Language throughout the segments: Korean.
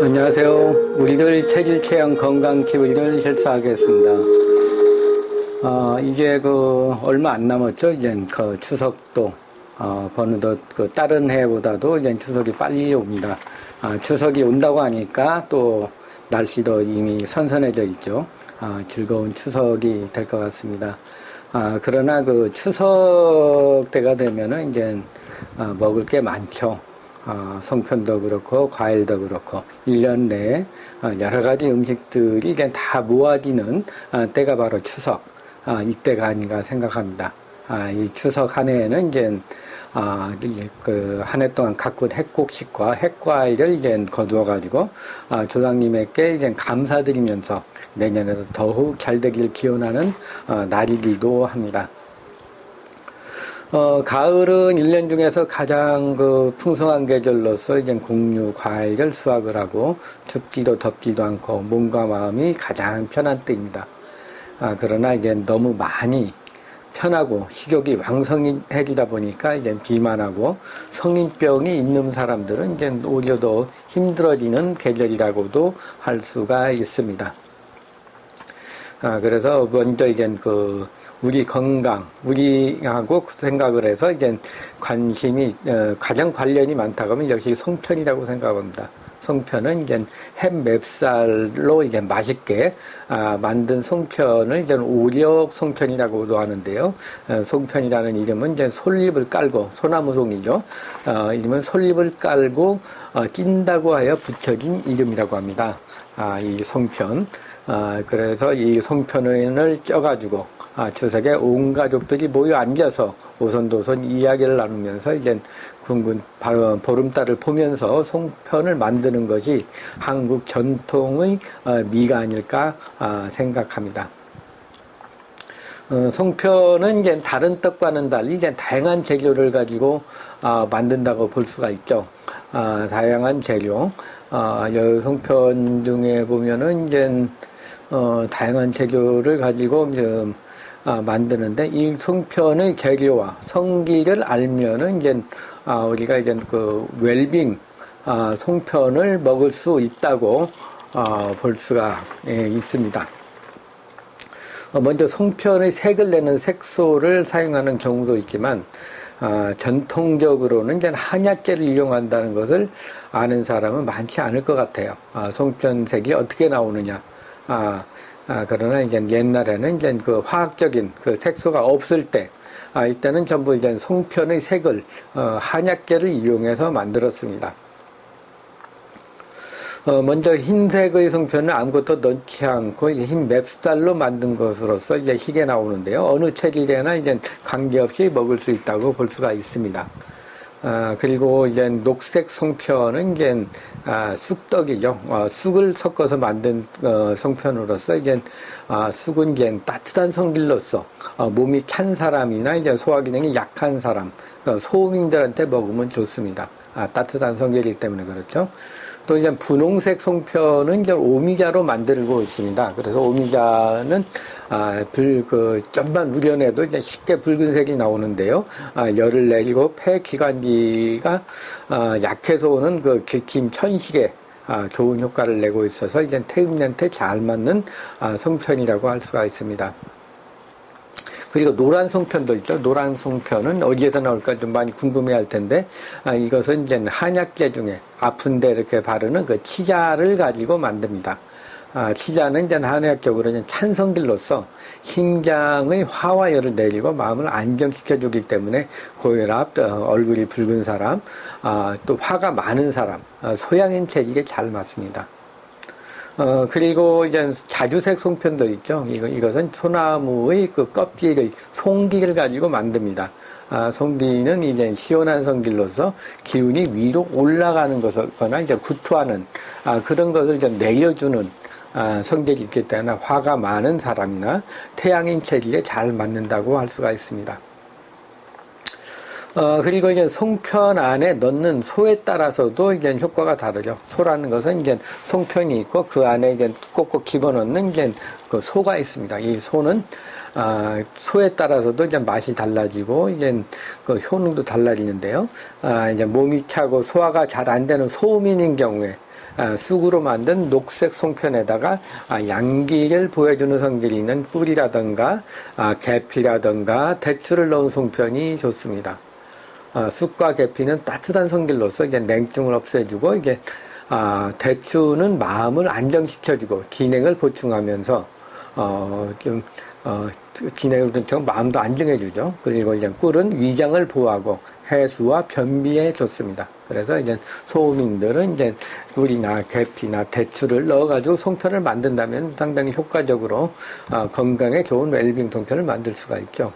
안녕하세요. 우리들 체질 체형 건강 TV를 실사하겠습니다. 어, 이제 그 얼마 안 남았죠. 이제 그 추석도 어, 어느덧 그 다른 해보다도 이제 추석이 빨리 옵니다. 아, 추석이 온다고 하니까 또 날씨도 이미 선선해져 있죠. 아, 즐거운 추석이 될 것 같습니다. 아, 그러나 그 추석 때가 되면은 이제 아, 먹을 게 많죠. 어, 송편도 그렇고 과일도 그렇고 1년 내에 어, 여러 가지 음식들이 이제 다 모아지는 어, 때가 바로 추석 어, 이때가 아닌가 생각합니다. 아, 이 추석 한 해에는 이제 아, 그 한 해 동안 가꾼 핵곡식과 핵과일을 이제 거두어 가지고 아, 조상님에게 이제 감사드리면서 내년에도 더욱 잘 되길 기원하는 어, 날이기도 합니다. 어, 가을은 1년 중에서 가장 그 풍성한 계절로서 이제 곡류, 과일을 수확을 하고 춥지도 덥지도 않고 몸과 마음이 가장 편한 때입니다. 아, 그러나 이제 너무 많이 편하고 식욕이 왕성해지다 보니까 이제 비만하고 성인병이 있는 사람들은 이제 오히려 더 힘들어지는 계절이라고도 할 수가 있습니다. 아, 그래서 먼저 이제 그 우리 건강, 우리하고 생각을 해서 이제 관심이 어, 가장 관련이 많다고 하면 역시 송편이라고 생각합니다. 송편은 이제 햄 맵쌀로 이제 맛있게 아, 만든 송편을 이제 오력 송편이라고도 하는데요. 어, 송편이라는 이름은 이제 솔잎을 깔고 소나무 송이죠. 어, 이름은 솔잎을 깔고 어, 찐다고 하여 붙여진 이름이라고 합니다. 아, 이 송편. 아, 그래서 이 송편을 쪄가지고 아, 추석에 온 가족들이 모여 앉아서 오손도손 이야기를 나누면서 이제 군 보름달을 보면서 송편을 만드는 것이 한국 전통의 어, 미가 아닐까 아, 생각합니다. 어, 송편은 이제 다른 떡과는 달리 이제 다양한 재료를 가지고 아, 만든다고 볼 수가 있죠. 다양한 재료. 송편 중에 보면은 이제 어, 다양한 재료를 가지고 아, 만드는데 이 송편의 재료와 성기를 알면은 이제 아, 우리가 이제 그 웰빙 아, 송편을 먹을 수 있다고 아, 볼 수가 예, 있습니다. 어, 먼저 송편의 색을 내는 색소를 사용하는 경우도 있지만 아, 전통적으로는 이제 한약재를 이용한다는 것을 아는 사람은 많지 않을 것 같아요. 아, 송편색이 어떻게 나오느냐. 아, 아, 그러나 이제 옛날에는 이제 그 화학적인 그 색소가 없을 때, 아, 이때는 전부 이제 송편의 색을, 어, 한약재를 이용해서 만들었습니다. 어, 먼저 흰색의 송편을 아무것도 넣지 않고 흰 맵쌀로 만든 것으로서 이제 희게 나오는데요. 어느 체질에나 이제 관계없이 먹을 수 있다고 볼 수가 있습니다. 아, 그리고 이제 녹색 송편은 이제 아, 쑥떡이죠. 어, 쑥을 섞어서 만든 어, 송편으로서 이제 아, 쑥은 이제 따뜻한 성질로서 어, 몸이 찬 사람이나 이제 소화 기능이 약한 사람, 어, 소음인들한테 먹으면 좋습니다. 아, 따뜻한 성질이기 때문에 그렇죠. 또 이제 분홍색 송편은 이제 오미자로 만들고 있습니다. 그래서 오미자는 아, 불, 그, 좀만 우려내도 이제 쉽게 붉은색이 나오는데요. 아, 열을 내리고 폐기관지가 아, 약해서 오는 그 길침 천식에 아, 좋은 효과를 내고 있어서 이제 태음년테 잘 맞는 아, 송편이라고 할 수가 있습니다. 그리고 노란 송편도 있죠. 노란 송편은 어디에서 나올까 좀 많이 궁금해 할 텐데, 아, 이것은 이제 한약재 중에 아픈데 이렇게 바르는 그 치자를 가지고 만듭니다. 아, 치자는 이제 한의학적으로 는 찬성질로서 심장의 화와열을 내리고 마음을 안정시켜 주기 때문에 고혈압, 어, 얼굴이 붉은 사람, 아, 또 화가 많은 사람, 어, 소양인 체질에 잘 맞습니다. 어, 그리고 이제 자주색 송편도 있죠. 이거, 이것은 소나무의 그 껍질의 송기를 가지고 만듭니다. 아, 송기는 이제 시원한 성질로서 기운이 위로 올라가는 것거나 이제 구토하는 아, 그런 것을 이제 내려주는 아, 성질이 있기 때문에 화가 많은 사람이나 태양인 체질에 잘 맞는다고 할 수가 있습니다. 어, 그리고 이제 송편 안에 넣는 소에 따라서도 이제 효과가 다르죠. 소라는 것은 이제 송편이 있고 그 안에 이제 꼭꼭 집어넣는 이제 그 소가 있습니다. 이 소는 아, 소에 따라서도 이제 맛이 달라지고 이제 그 효능도 달라지는데요. 아, 이제 몸이 차고 소화가 잘 안 되는 소음인인 경우에 아, 쑥으로 만든 녹색 송편에다가 아, 양기를 보여주는 성질이 있는 꿀이라든가 아, 계피라든가 대추를 넣은 송편이 좋습니다. 아, 쑥과 계피는 따뜻한 성질로서 이제 냉증을 없애주고 이게 아, 대추는 마음을 안정시켜주고 기능을 보충하면서 어, 좀 어, 진행을 든처럼 마음도 안정해주죠. 그리고 이제 꿀은 위장을 보호하고 해수와 변비에 좋습니다. 그래서 이제 소민들은 이제 꿀이나 계피나 대추를 넣어가지고 송편을 만든다면 상당히 효과적으로 어, 건강에 좋은 웰빙 송편을 만들 수가 있죠.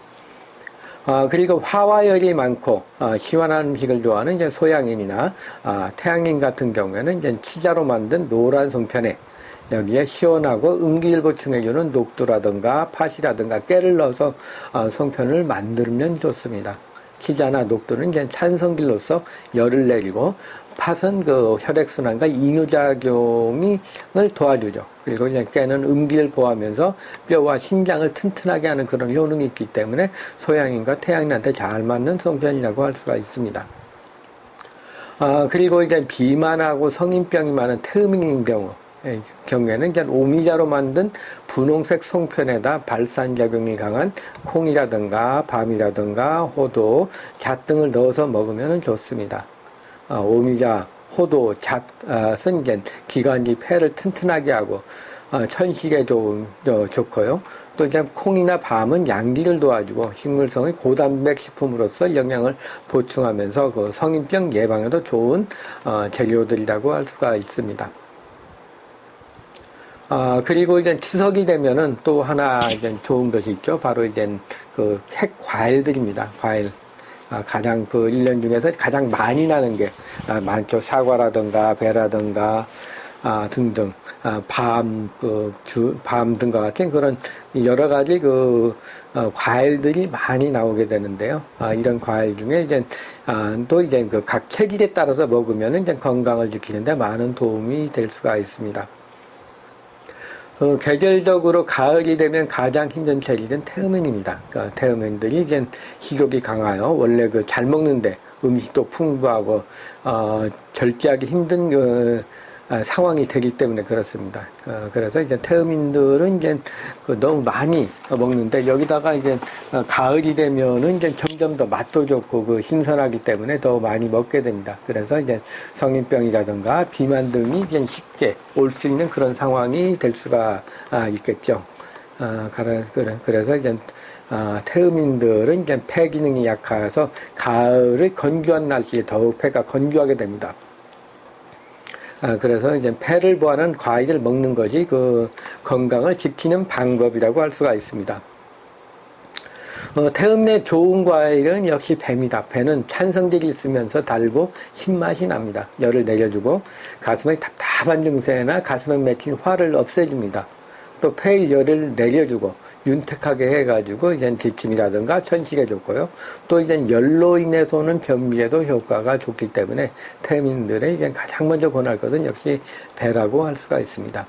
어, 그리고 화와열이 많고 어, 시원한 음식을 좋아하는 이제 소양인이나 어, 태양인 같은 경우에는 이제 치자로 만든 노란 송편에 여기에 시원하고 응기를 보충해주는 녹두라든가 팥이라든가 깨를 넣어서 어, 송편을 만들면 좋습니다. 치자나 녹두는 이제 찬성질로서 열을 내리고 팥은 그 혈액순환과 이뇨작용을 도와주죠. 그리고 이제 깨는 음기를 보호하면서 뼈와 신장을 튼튼하게 하는 그런 효능이 있기 때문에 소양인과 태양인한테 잘 맞는 송편이라고 할 수가 있습니다. 아, 그리고 이제 비만하고 성인병이 많은 태음인인 경우, 예, 경우에는 오미자로 만든 분홍색 송편에다 발산작용이 강한 콩이라든가 밤이라든가 호도, 잣 등을 넣어서 먹으면 좋습니다. 어, 오미자, 호도, 잣은 이제 기관지 폐를 튼튼하게 하고 어, 천식에 좋은, 어, 좋고요. 또 이제 콩이나 밤은 양기를 도와주고 식물성의 고단백 식품으로서 영양을 보충하면서 그 성인병 예방에도 좋은 어, 재료들이라고 할 수가 있습니다. 아, 그리고 이제 추석이 되면은 또 하나 이제 좋은 것이 있죠. 바로 이제 그 핵 과일들입니다. 과일. 아, 가장 그 1년 중에서 가장 많이 나는 게 아, 많죠. 사과라든가 배라든가 아, 등등. 아, 밤, 그, 주, 밤 등과 같은 그런 여러 가지 그, 어, 과일들이 많이 나오게 되는데요. 아, 이런 과일 중에 이제, 아, 또 이제 그 각 체질에 따라서 먹으면 이제 건강을 지키는데 많은 도움이 될 수가 있습니다. 어, 계절적으로 가을이 되면 가장 힘든 체질은 태음인입니다. 그러니까 태음인들이 이제 식욕이 강하여 원래 그 잘 먹는데 음식도 풍부하고 어, 절제하기 힘든 그 아, 상황이 되기 때문에 그렇습니다. 어, 그래서 이제 태음인들은 이제 그 너무 많이 먹는데 여기다가 이제 어, 가을이 되면은 이제 점점 더 맛도 좋고 그 신선하기 때문에 더 많이 먹게 됩니다. 그래서 이제 성인병이라든가 비만 등이 이제 쉽게 올 수 있는 그런 상황이 될 수가 아, 있겠죠. 아, 그래서 이제 아, 태음인들은 이제 폐 기능이 약해서 가을의 건조한 날씨에 더욱 폐가 건조하게 됩니다. 아, 그래서 이제 폐를 보하는 과일을 먹는 것이 그 건강을 지키는 방법이라고 할 수가 있습니다. 어, 태음내 좋은 과일은 역시 배입니다. 배는 찬성질이 있으면서 달고 신맛이 납니다. 열을 내려주고 가슴의 답답한 증세나 가슴에 맺힌 화를 없애줍니다. 또 폐의 열을 내려주고 윤택하게 해가지고 이제 지침이라든가 천식에 좋고요. 또 이제 열로 인해서 오는 변비에도 효과가 좋기 때문에 태민들의 이제 가장 먼저 권할 것은 역시 배라고 할 수가 있습니다.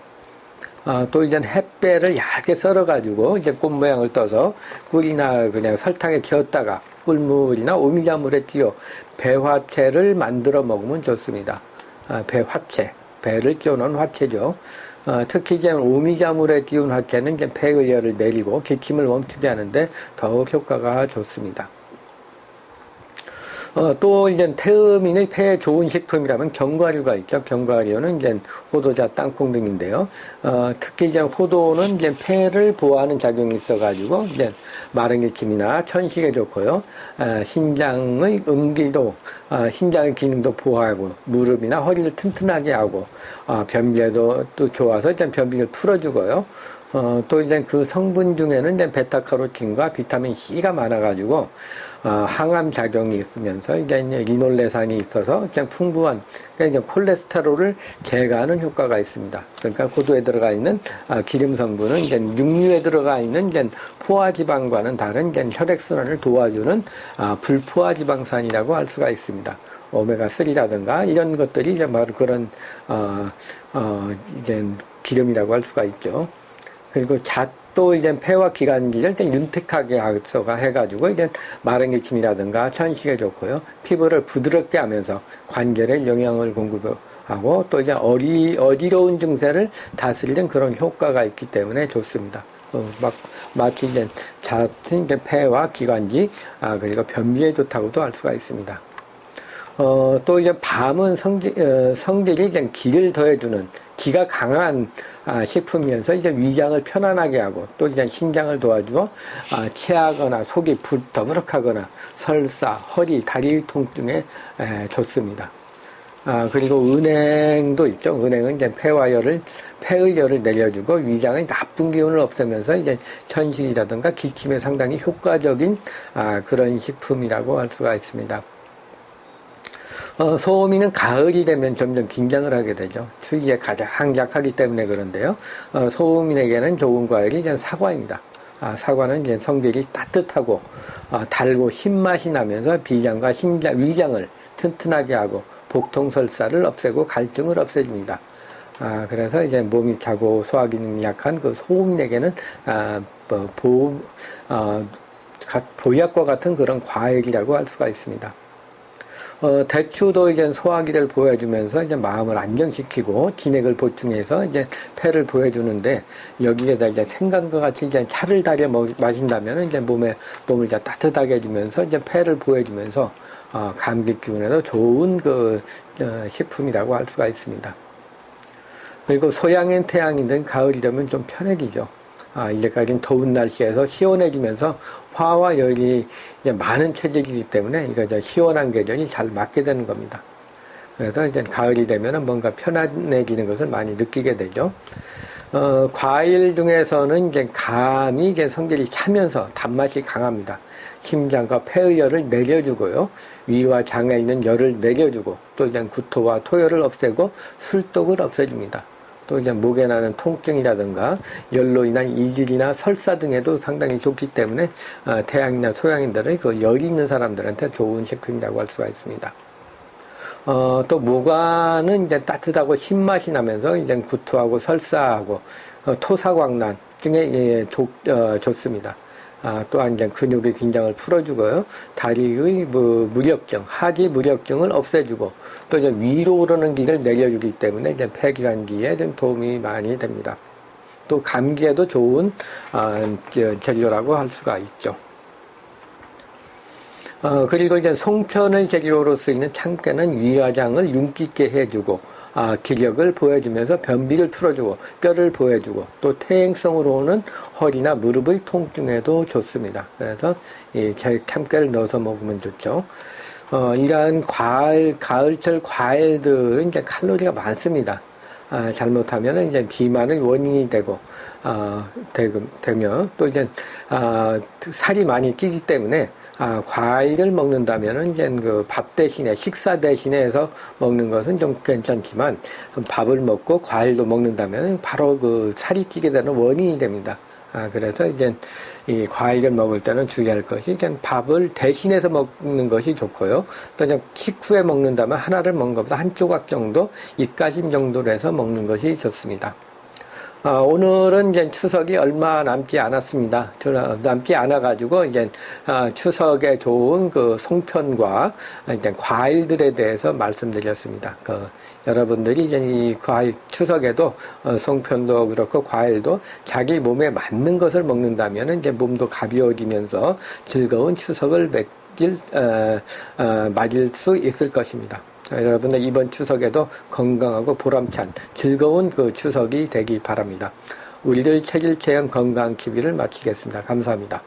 아, 또 이제 햇배를 얇게 썰어가지고 이제 꽃 모양을 떠서 꿀이나 그냥 설탕에 기었다가 꿀물이나 오미자물에 띄어 배화채를 만들어 먹으면 좋습니다. 아, 배화채, 배를 끼워놓은 화채죠. 어, 특히 이제 오미자물에 띄운 화채는 이제 폐의열을 내리고 기침을 멈추게 하는데 더욱 효과가 좋습니다. 어, 또 이제 태음인의 폐에 좋은 식품이라면 견과류가 있죠. 견과류는 이제 호도자, 땅콩 등인데요. 어, 특히 이제 호도는 이제 폐를 보호하는 작용이 있어가지고 이제 마른 기침이나 천식에 좋고요. 어, 신장의 음기도, 어, 신장의 기능도 보호하고 무릎이나 허리를 튼튼하게 하고 어, 변비에도 또 좋아서 이제 변비를 풀어주고요. 어, 또 이제 그 성분 중에는 이제 베타카로틴과 비타민 C가 많아가지고 어, 항암 작용이 있으면서 이제 리놀레산이 있어서 그냥 풍부한 그러니까 이제 콜레스테롤을 제거하는 효과가 있습니다. 그러니까 고도에 들어가 있는 아, 기름 성분은 이제 육류에 들어가 있는 이제 포화 지방과는 다른 이제 혈액 순환을 도와주는 아, 불포화 지방산이라고 할 수가 있습니다. 오메가 3라든가 이런 것들이 이제 바로 그런 어, 어, 이제 기름이라고 할 수가 있죠. 그리고 잣 또 이제 폐와 기관지를 이제 윤택하게 해서가 해가지고 이제 마른 기침이라든가 천식에 좋고요. 피부를 부드럽게 하면서 관절에 영양을 공급해 하고 또 이제 어리 어지러운 증세를 다스리는 그런 효과가 있기 때문에 좋습니다. 어, 막 마치 이제 같은 이제 폐와 기관지 아 그리고 변비에 좋다고도 할 수가 있습니다. 어, 또 이제 밤은 성질, 어, 성질이 이제 기를 더해주는 기가 강한 아, 식품이면서 이제 위장을 편안하게 하고 또 이제 신장을 도와주어 아, 체하거나 속이 더부룩하거나 설사, 허리, 다리 통증에 에, 좋습니다. 아, 그리고 은행도 있죠. 은행은 이제 폐와 열을, 폐의 열을 내려주고 위장의 나쁜 기운을 없애면서 이제 현실이라든가 기침에 상당히 효과적인 아, 그런 식품이라고 할 수가 있습니다. 어, 소음이는 가을이 되면 점점 긴장을 하게 되죠. 추위에 가장 약하기 때문에 그런데요. 어, 소음인에게는 좋은 과일이 이제 사과입니다. 아, 사과는 이제 성질이 따뜻하고 어, 달고 신맛이 나면서 비장과 신장, 위장을 튼튼하게 하고 복통설사를 없애고 갈증을 없애줍니다. 아, 그래서 이제 몸이 차고 소화 기능이 약한 그 소음인에게는 아, 뭐, 보, 어, 보약과 같은 그런 과일이라고 할 수가 있습니다. 어, 대추도 이제 소화기를 보여주면서 이제 마음을 안정시키고 진액을 보충해서 이제 폐를 보여주는데 여기에다 이제 생강과 같이 이제 차를 달여 마신다면 이제 몸에 몸을 이제 따뜻하게 해주면서 이제 폐를 보여주면서 어, 감기 기운에도 좋은 그 어, 식품이라고 할 수가 있습니다. 그리고 소양인 태양이든 가을이 되면 좀 편해지죠. 아, 이제까지는 더운 날씨에서 시원해지면서 화와 열이 많은 체질이기 때문에 이거 저 시원한 계절이 잘 맞게 되는 겁니다. 그래서 이제 가을이 되면 뭔가 편안해지는 것을 많이 느끼게 되죠. 어, 과일 중에서는 이제 감이 이제 성질이 차면서 단맛이 강합니다. 심장과 폐의 열을 내려주고요. 위와 장에 있는 열을 내려주고 또 이제 구토와 토열을 없애고 술독을 없애줍니다. 또 이제 목에 나는 통증이라든가 열로 인한 이질이나 설사 등에도 상당히 좋기 때문에 어, 태양이나 소양인들은 그 열이 있는 사람들한테 좋은 식품이라고 할 수가 있습니다. 어, 또 모과는 이제 따뜻하고 신맛이 나면서 이제 구토하고 설사하고 어, 토사광난 등에 예, 좋, 어, 좋습니다. 아, 또한 이제 근육의 긴장을 풀어주고요. 다리의 뭐 무력증, 하지 무력증을 없애주고 또 이제 위로 오르는 기를 내려주기 때문에 이제 폐기관기에 좀 도움이 많이 됩니다. 또 감기에도 좋은 어, 재료라고 할 수가 있죠. 어, 그리고 이제 송편의 재료로 쓰이는 참깨는 위화장을 윤기 게 해주고 아, 기력을 보여주면서 변비를 풀어주고 뼈를 보여주고 또 퇴행성으로는 허리나 무릎의 통증에도 좋습니다. 그래서 이 참깨를 넣어서 먹으면 좋죠. 어, 이러한 과일, 가을철 과일들은 이제 칼로리가 많습니다. 아, 잘못하면 이제 비만의 원인이 되고, 어, 되며, 또 이제, 아, 살이 많이 찌기 때문에 아, 과일을 먹는다면은 이제 그 밥 대신에 식사 대신에 해서 먹는 것은 좀 괜찮지만 밥을 먹고 과일도 먹는다면 바로 그 살이 찌게 되는 원인이 됩니다. 아, 그래서 이제 이 과일을 먹을 때는 주의할 것이 이제 밥을 대신해서 먹는 것이 좋고요. 또 이제 식후에 먹는다면 하나를 먹는 것보다 한 조각 정도, 입가심 정도로 해서 먹는 것이 좋습니다. 어, 오늘은 이제 추석이 얼마 남지 않았습니다. 남지 않아가지고 이제 어, 추석에 좋은 그 송편과 이제 과일들에 대해서 말씀드렸습니다. 그 여러분들이 이제 이 과일 추석에도 어, 송편도 그렇고 과일도 자기 몸에 맞는 것을 먹는다면 이제 몸도 가벼워지면서 즐거운 추석을 맺길 어, 어, 맞을 수 있을 것입니다. 여러분들 이번 추석에도 건강하고 보람찬 즐거운 그 추석이 되기 바랍니다. 우리를 체질 체형 건강 기비를 마치겠습니다. 감사합니다.